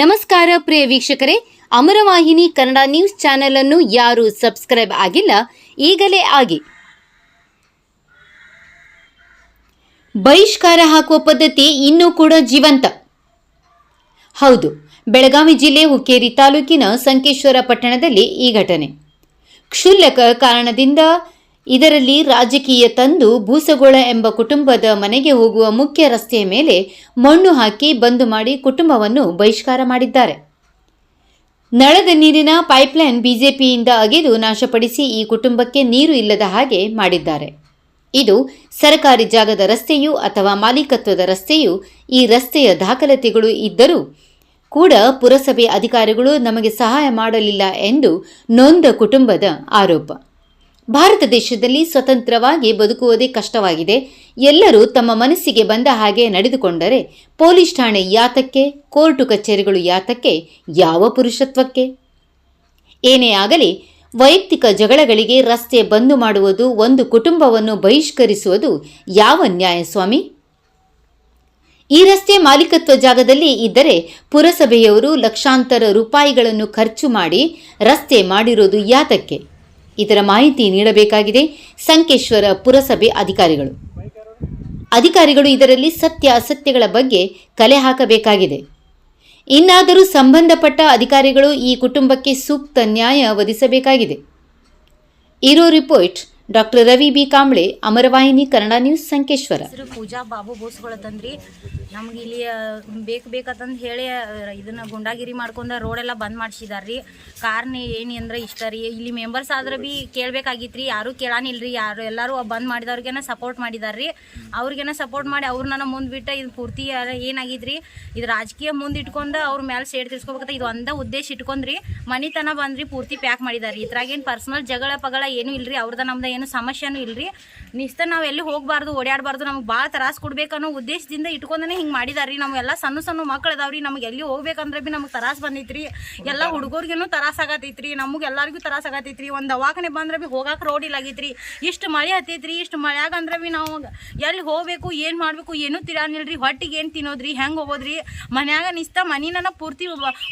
ನಮಸ್ಕಾರ ಪ್ರಿಯ ವೀಕ್ಷಕರೇ, ಅಮರವಾಹಿನಿ Kannada news channel ಅನ್ನು ಯಾರು ಸಬ್ಸ್ಕ್ರೈಬ್ ಆಗಿಲ್ಲ, ಈಗಲೇ ಆಗಿ. ಬಹಿಷ್ಕಾರ ಹಾಕುವ ಪದ್ಧತಿ ಇನ್ನೂ ಕೂಡ ಜೀವಂತ. ಹೌದು, ಬೆಳಗಾವಿ ಜಿಲ್ಲೆ ಹುಕ್ಕೇರಿ ತಾಲೂಕಿನ ಸಂಕೇಶ್ವರ ಪಟ್ಟಣದಲ್ಲಿ ಈ ಘಟನೆ. ಕ್ಷುಲ್ಲಕ ಕಾರಣದಿಂದ ಇದರಲ್ಲಿ ರಾಜಕೀಯ ತಂದು ಭೂಸಗೋಳ ಎಂಬ ಕುಟುಂಬದ ಮನೆಗೆ ಹೋಗುವ ಮುಖ್ಯ ರಸ್ತೆಯ ಮೇಲೆ ಮಣ್ಣು ಹಾಕಿ ಬಂದು ಮಾಡಿ ಕುಟುಂಬವನ್ನು ಬಹಿಷ್ಕಾರ ಮಾಡಿದ್ದಾರೆ. ನಳದ ನೀರಿನ ಪೈಪ್ಲೈನ್ ಬಿಜೆಪಿಯಿಂದ ಅಗೆದು ನಾಶಪಡಿಸಿ ಈ ಕುಟುಂಬಕ್ಕೆ ನೀರು ಇಲ್ಲದ ಹಾಗೆ ಮಾಡಿದ್ದಾರೆ. ಇದು ಸರ್ಕಾರಿ ಜಾಗದ ರಸ್ತೆಯು ಅಥವಾ ಮಾಲೀಕತ್ವದ ರಸ್ತೆಯು ಈ ರಸ್ತೆಯ ದಾಖಲಾತಿಗಳು ಇದ್ದರೂ ಕೂಡ ಪುರಸಭೆ ಅಧಿಕಾರಿಗಳು ನಮಗೆ ಸಹಾಯ ಮಾಡಲಿಲ್ಲ ಎಂದು ನೊಂದ ಕುಟುಂಬದ ಆರೋಪ. ಭಾರತ ದೇಶದಲ್ಲಿ ಸ್ವತಂತ್ರವಾಗಿ ಬದುಕುವುದೇ ಕಷ್ಟವಾಗಿದೆ. ಎಲ್ಲರೂ ತಮ್ಮ ಮನಸ್ಸಿಗೆ ಬಂದ ಹಾಗೆ ನಡೆದುಕೊಂಡರೆ ಪೊಲೀಸ್ ಠಾಣೆ ಯಾತಕ್ಕೆ, ಕೋರ್ಟು ಕಚೇರಿಗಳು ಯಾತಕ್ಕೆ, ಯಾವ ಪುರುಷತ್ವಕ್ಕೆ? ಏನೇ ಆಗಲಿ, ವೈಯಕ್ತಿಕ ಜಗಳಗಳಿಗೆ ರಸ್ತೆ ಬಂದು ಮಾಡುವುದು, ಒಂದು ಕುಟುಂಬವನ್ನು ಬಹಿಷ್ಕರಿಸುವುದು ಯಾವ ನ್ಯಾಯ ಸ್ವಾಮಿ? ಈ ರಸ್ತೆ ಮಾಲೀಕತ್ವ ಜಾಗದಲ್ಲಿ ಇದ್ದರೆ ಪುರಸಭೆಯವರು ಲಕ್ಷಾಂತರ ರೂಪಾಯಿಗಳನ್ನು ಖರ್ಚು ಮಾಡಿ ರಸ್ತೆ ಮಾಡಿರೋದು ಯಾತಕ್ಕೆ? ಇದರ ಮಾಹಿತಿ ನೀಡಬೇಕಾಗಿದೆ. ಸಂಕೇಶ್ವರ ಪುರಸಭೆ ಅಧಿಕಾರಿಗಳು. ಅಧಿಕಾರಿಗಳು ಇದರಲ್ಲಿ ಸತ್ಯ ಅಸತ್ಯಗಳ ಬಗ್ಗೆ ಕಲೆ ಹಾಕಬೇಕಾಗಿದೆ. ಇನ್ನಾದರೂ ಸಂಬಂಧಪಟ್ಟ ಅಧಿಕಾರಿಗಳು ಈ ಕುಟುಂಬಕ್ಕೆ ಸೂಕ್ತ ನ್ಯಾಯ ಒದಗಿಸಬೇಕಾಗಿದೆ. ಇರೋ report. Doctor Ravi B. Kamble, Amaravahini, Kannada news, Sankeshwar. Pooja Babu ಬೋಸ್ಗಳತ್ತಂದ್ರಿ ನಮ್ಗೆ ಇಲ್ಲಿ ಬೇಕು ಬೇಕಂತಂದು ಹೇಳಿ ಇದನ್ನ ಗುಂಡಾಗಿರಿ ಮಾಡ್ಕೊಂಡ ರೋಡೆಲ್ಲ ಬಂದ್ ಮಾಡಿಸಿದಾರ್ರಿ. ಕಾರಣ ಏನು ಅಂದ್ರೆ ಇಷ್ಟ ರೀ. ಇಲ್ಲಿ ಮೆಂಬರ್ಸ್ ಆದ್ರೆ ಬಿ ರೀ ಯಾರು ಕೇಳಾನಿಲ್ರಿ. ಯಾರು, ಎಲ್ಲರೂ ಬಂದ್ ಮಾಡಿದವ್ರಿಗೆನ ಸಪೋರ್ಟ್ ಮಾಡಿದಾರ್ರಿ. ಅವ್ರಿಗೆನ ಸಪೋರ್ಟ್ ಮಾಡಿ ಅವ್ರನ್ನ ಮುಂದ್ ಬಿಟ್ಟ ಇದು ಪೂರ್ತಿ ಏನಾಗಿದ್ರಿ. ಇದು ರಾಜಕೀಯ ಮುಂದ್ ಇಟ್ಕೊಂಡು ಅವ್ರ ಮೇಲೆ ಸೇಡ್ ತಿರ್ಸ್ಕೋಬೇಕಂತ ಇದು ಒಂದ ಉದ್ದೇಶ ಇಟ್ಕೊಂಡ್ರಿ. ಮನಿತನ ಬಂದ್ರಿ, ಪೂರ್ತಿ ಪ್ಯಾಕ್ ಮಾಡಿದಾರ್ರಿ. ಇದ್ರಾಗೇನು ಪರ್ಸನಲ್ ಜಗಳ ಪಗಳ ಏನು ಇಲ್ರಿ. ಅವ್ರದ ನಮ್ದು ಏನು ಸಮಸ್ಯೆನೂ ಇಲ್ಲರಿ ನಿಸ್ತ ನಾವು ಎಲ್ಲಿ ಹೋಗಬಾರ್ದು ಓಡಾಡಬಾರ್ದು ನಮ್ಗೆ ಭಾಳ ತ್ರಾಸ ಕೊಡಬೇಕನ್ನೋ ಉದ್ದೇಶದಿಂದ ಇಟ್ಕೊಂಡೇ ಹಿಂಗೆ ಮಾಡಿದಾರ್ರಿ. ನಮ್ಗೆಲ್ಲ ಸಣ್ಣ ಸಣ್ಣ ಮಕ್ಳು ಅದಾವ್ರಿ. ನಮ್ಗೆ ಎಲ್ಲಿ ಹೋಗ್ಬೇಕಂದ್ರೆ ಭೀ ನಮ್ಗೆ ತರಾಸು ಬಂದೈತ್ರಿ. ಎಲ್ಲ ಹುಡುಗರಿಗೇನು ತ್ರಾಸ ನಮ್ಗೆ ಎಲ್ಲರಿಗೂ ತ್ರಾಸ ಒಂದು ದವಾಖಾನೆ ಬಂದ್ರೆ ಭೀ ಹೋಗಕ್ಕೆ ರೋಡ್ ಇಲ್ಲ ಆಗೈತ್ರಿ. ಇಷ್ಟು ಮಳೆ ಹತ್ತೈತ್ರಿ. ಇಷ್ಟು ಮಳೆಯಾಗ ಅಂದ್ರೆ ಭೀ ನಾವು ಎಲ್ಲಿ ಹೋಗಬೇಕು, ಏನು ಮಾಡಬೇಕು, ಏನೂ ತಿರಾನಿಲ್ರಿ ಹೊಟ್ಟಿಗೆ ಏನು ತಿನ್ನೋದ್ರಿ, ಹೆಂಗೆ ಹೋಗೋದ್ರಿ. ಮನ್ಯಾಗ ನಿಸ್ತ ಮನಿನ ಪೂರ್ತಿ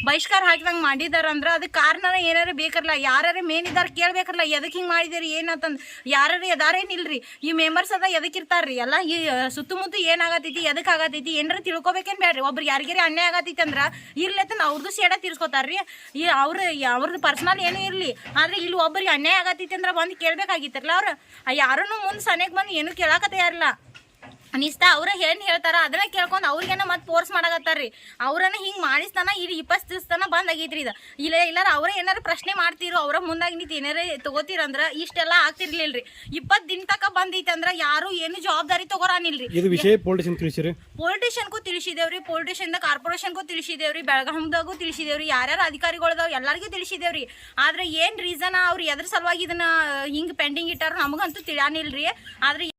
ಬಹಿಷ್ಕಾರ ಹಾಕಿದಂಗೆ ಮಾಡಿದಾರಂದ್ರೆ ಅದಕ್ಕೆ ಕಾರಣ ಏನಾರು ಬೇಕಲ್ಲ ಯಾರು ಮೇನ್ ಇದ್ದಾರೆ ಕೇಳಬೇಕಲ್ಲ ಎದಕ್ಕೆ ಹಿಂಗೆ ಮಾಡಿದಿರಿ? ಏನಂತಂದು ಯಾರು ಅದಾರೇನಿಲ್ರಿ? ಈ ಮೆಂಬರ್ಸ್ ಅದ ಎದಕ್ಕೆ ಇರ್ತಾರ್ರಿ? ಎಲ್ಲ ಈ ಸುತ್ತಮುತ್ತ ಏನಾಗತೈತಿ ಎದಕ್ಕೆ ಆಗತೈತಿ, ಏನಾರ ತಿಳ್ಕೊಬೇಕೇನು ಬೇಡ್ರಿ ಒಬ್ರು ಯಾರಿಗಾರಿ ಅನ್ಯಾಯ ಆಗತೈತಿ ಅಂದ್ರೆ ಇರ್ಲತ್ತಂದು ಅವ್ರದ್ದು ಸೇಡ ತೀರ್ಸ್ಕೊತಾರ್ರಿ. ಈ ಅವ್ರ ಅವ್ರದ್ದು ಪರ್ಸ್ನಲ್ ಏನೂ ಇರಲಿ. ಆದ್ರೆ ಇಲ್ಲಿ ಒಬ್ಬರಿಗೆ ಅನ್ಯಾಯ ಆಗತೈತಿ ಅಂದ್ರೆ ಬಂದು ಕೇಳ್ಬೇಕಾಗಿತ್ತಲ್ಲ ಅವ್ರು. ಯಾರೂ ಮುಂದೆ ಸನೇಕ್ ಬಂದು ಏನೂ ಕೇಳಾಕ ತಯಾರಿಲ್ಲ ಅನಿಸ್ತಾ ಅವ್ರ ಏನ್ ಹೇಳ್ತಾರ ಅದನ್ನ ಕೇಳ್ಕೊಂಡ್ ಅವ್ರಿಗೇನ ಮತ್ ಫೋರ್ಸ್ ಮಾಡಕತ್ತಾರ್ರಿ. ಅವ್ರನ್ನ ಹಿಂಗ್ ಮಾಡಿಸ್ತಾನ ಇಲ್ಲಿ ಇಪ್ಪತ್ತು ದಿವಸತನ ಬಂದ್ ಆಗೈತ್ರಿ ಇದು. ಇಲ್ಲ ಇಲ್ಲಾರ ಅವ್ರ ಏನಾರ ಪ್ರಶ್ನೆ ಮಾಡ್ತಿರು ಅವ್ರ ಮುಂದಾಗಿ ನಿಂತು ಏನಾರ ತಗೋತೀರಂದ್ರ ಇಷ್ಟೆಲ್ಲ ಆಗ್ತಿರ್ಲಿಲ್ರಿ. ಇಪ್ಪತ್ತು ದಿನ ತಕ ಬಂದೈತಂದ್ರ ಯಾರು ಏನು ಜವಾಬ್ದಾರಿ ತಗೋರಾನಿಲ್ರಿ. ಇದು ವಿಷಯ ಪೊಲಿಟಿಷನ್ ತಿಳಿಸಿರಿ. ಪೊಲಿಟಿಷಿಯನ್ಗೂ ತಿಳಿಸಿದೇವ್ರಿ ಪೊಲಿಟಿಷಿಯನ್ ಕಾರ್ಪೊರೇಷನ್ಗೂ ತಿಳಿಸಿದೇವ್ರಿ ಬೆಳಗಾಂದಾಗೂ ತಿಳಿಸಿದೇವ್ರಿ ಯಾರ್ಯಾರ ಅಧಿಕಾರಿಗಳದಾವ್ ಎಲ್ಲರಿಗೂ ತಿಳಿಸಿದೇವ್ರಿ. ಆದ್ರೆ ಏನ್ ರೀಸನ್ ಅವ್ರು ಎದ್ರ ಸಲುವಾಗಿ ಇದನ್ನ ಹಿಂಗ್ ಪೆಂಡಿಂಗ್ ಇಟ್ಟಾರ ನಮಗಂತೂ ತಿಳಿಯಾನಿಲ್ರಿ. ಆದ್ರೆ